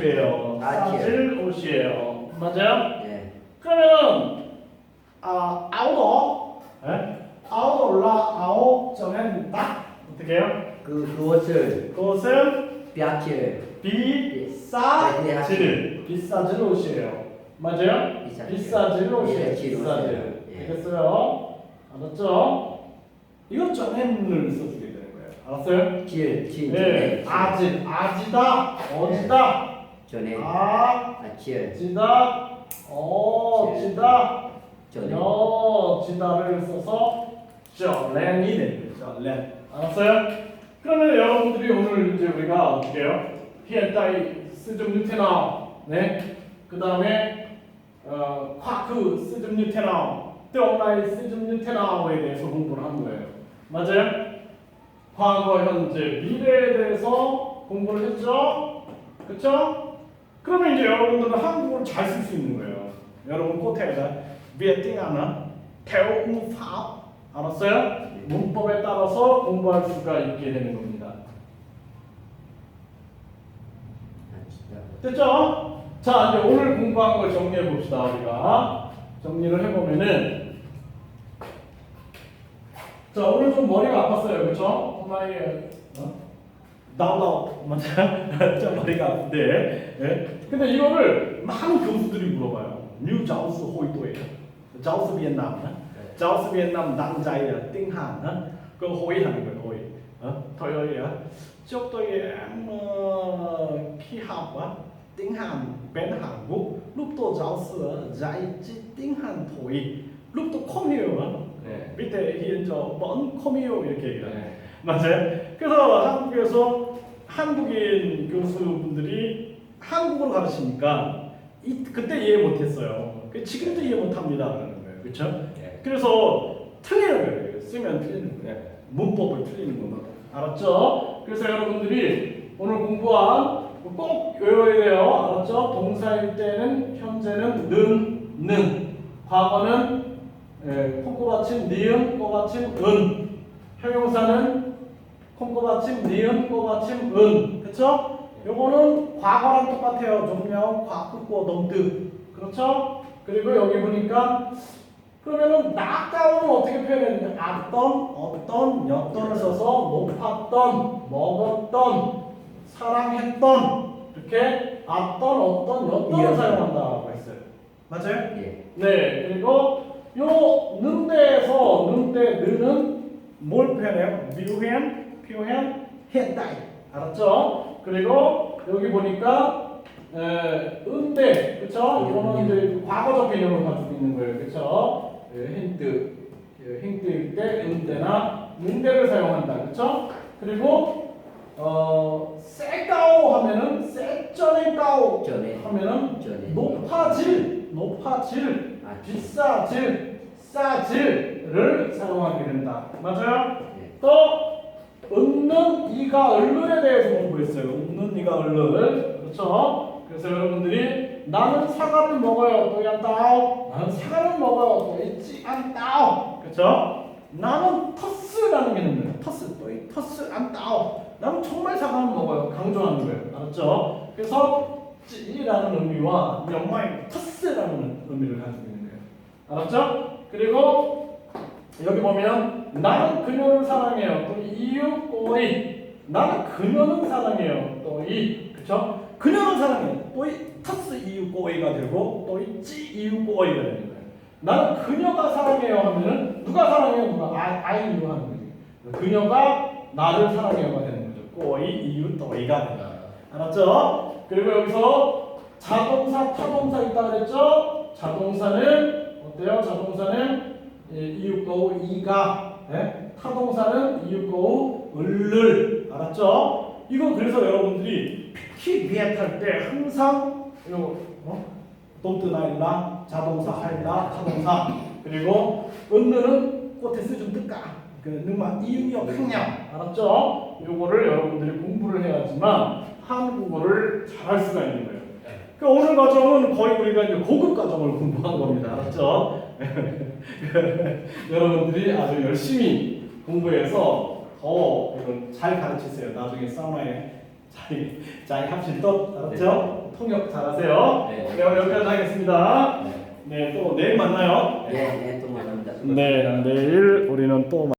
옷이에요. 아, 싸질 옷이에요. 맞아요? 예. 그러면 아 아우도 예? 아우도 라 아우 정했다. 어떻게 해요? 그 그것을 그것은 뼈칠 비싸질 비싸질 옷이에요. 맞아요? 비싸질. 비싸질 옷이에요. 예, 비싸질. 예. 알겠어요? 알았죠? 이건 정했을 써주게 되는 거예요. 알았어요? 질, 질, 네, 아질, 아지다, 어지다, 전에 아, 아칠, 지다, 어지다, 전에 여 지다를 써서 저렌이 되는 거죠. 저렌. 알았어요? 그러면 여러분들이 오늘 이제 우리가 어떻게 해요? 히엔타이 스좀 뉴테나, 네. 그 다음에 어, 콰크 스좀 뉴테나, 떼오나이 스좀 뉴테나에 대해서 공부를 한 거예요. 맞아요? 과거, 현재, 미래에 대해서 공부를 했죠? 그쵸? 그러면 이제 여러분들은 한국어를 잘 쓸 수 있는 거예요. 여러분 코트에다 비에팅하나 태우파 알았어요? 문법에 따라서 공부할 수가 있게 되는 겁니다. 됐죠? 자, 이제 오늘 공부한 걸 정리해 봅시다. 우리가 정리를 해보면은 자, 오늘 좀 머리가 아팠어요, 그렇죠? 엄마의 어? 나오나오 맞아요? 좀 머리가 아픈데. 예? 근데 이거를 많은 교수들이 물어봐요. 뉴 자우스 호이도예요. 자우스 비엔남, 어? 자우스 비엔남 남자예요. 띵한, 어? 그 호이 하는 거예요, 호이. 어? 토요일이야. 쪽도에 뭐 피하와 띵한 dạy chỉ tiếng Hàn thôi lúc tôi không hiểu 네. 밑에 vẫn không hiểu 이렇게 얘기해요. 네. 맞아요. 그래서 한국에서 한국인 교수분들이 한국어를 가르치니까 이, 그때 이해 못했어요. 그 지금도 이해 못합니다 거예요. 그렇죠? 네. 그래서 틀리는 거예요. 쓰면 틀리는 거예요. 문법을 틀리는 겁니다. 알았죠? 그래서 여러분들이 오늘 공부한 거꼭 외워야 돼요. 알았죠? 동사일 때는 현재는 는, 는, 과거는 예, 콩고 받침 니은, 꼬 받침 은, 형용사는 콩고 받침 니은, 꼬 받침 은, 그렇죠? 요거는 과거랑 똑같아요. 종명, 과거고 넘드, 그렇죠? 그리고 여기 보니까 그러면은 낙가오는 어떻게 표현했는데 어떤, 어떤, 였던을 써서 높았던, 먹었던, 사랑했던 이렇게 어떤, 였던을 예. 사용한다고 했어요. 맞아요? 예. 네, 그리고 요 능대에서 능대 느는 뭘 표현해요? 미우현, 표현, 현대. 알았죠? 그리고 여기 보니까 에, 은대, 그쵸? 이거는 이제 과거적 개념을 가지고 있는 거예요, 그쵸? 예, 힌트, 예, 힌트일 때 은대나 능대를 사용한다, 그쵸? 그리고 어, 세까오 하면은 세전에 까오 전에. 하면은. 높아질, 높아질, 아, 비싸질, 싸질 을 사용하게 된다. 맞아요? 예. 또 웃는 이가 얼른에 대해서 공부했어요. 웃는 이가 얼른. 그렇죠? 그래서 여러분들이 나는 사과를 먹어요. 또 얀다오. 나는 사과를 먹어요. 또 있지 않다오. 그렇죠? 나는 터스라는 게 있는데 터스 또 이 터스 않다오. 나는 정말 사과를 먹어요. 강조하는 거예요. 알았죠? 그래서 찌라는 의미와 연마의 터스라는 의미를 가지고 있는 거예요. 알았죠? 그리고 여기 보면 나는 그녀를 사랑해요. 또 이유 꼬리. 나는 그녀는 사랑해요. 또이 그쵸? 그녀는 사랑해요. 또이 터스 이유 꼬이가 되고 또이 찌 이유 꼬이가 되는 거예요. 나는 그녀가 사랑해요 하면은 누가 사랑해요? 누가 아, 아이유 하는 거지. 그녀가 나를 사랑해요가 되는 거죠. 꼬이 이유 또이가 된다. 알았죠? 그리고 여기서 자동사 타동사 있다 그랬죠? 자동사는 어때요? 자동사는 예, 이웃거우 이가 예? 타동사는 이웃거우 을를 알았죠? 이거 그래서 여러분들이 피 비에 탈때 항상 이거 어? 돈뜨나일라 자동사 할라 타동사 그리고 은느는 꽃에 쓰준 뜻까 그 능마 이유역 항량 알았죠? 요거를 여러분들이 공부를 해야지만 한국어를 잘할 수가 있는 거예요. 그 오늘 과정은 거의 우리가 이제 고급 과정을 공부한 겁니다. 알았죠? 여러분들이 아주 열심히 공부해서 더 이걸 잘 가르치세요. 나중에 사우나에 자리 자리 합실 것 알았죠? 통역 잘하세요. 네. 네, 여기까지 하겠습니다. 네. 네, 또 내일 만나요. 네, 네, 또 만납니다. 네, 내일 우리는 또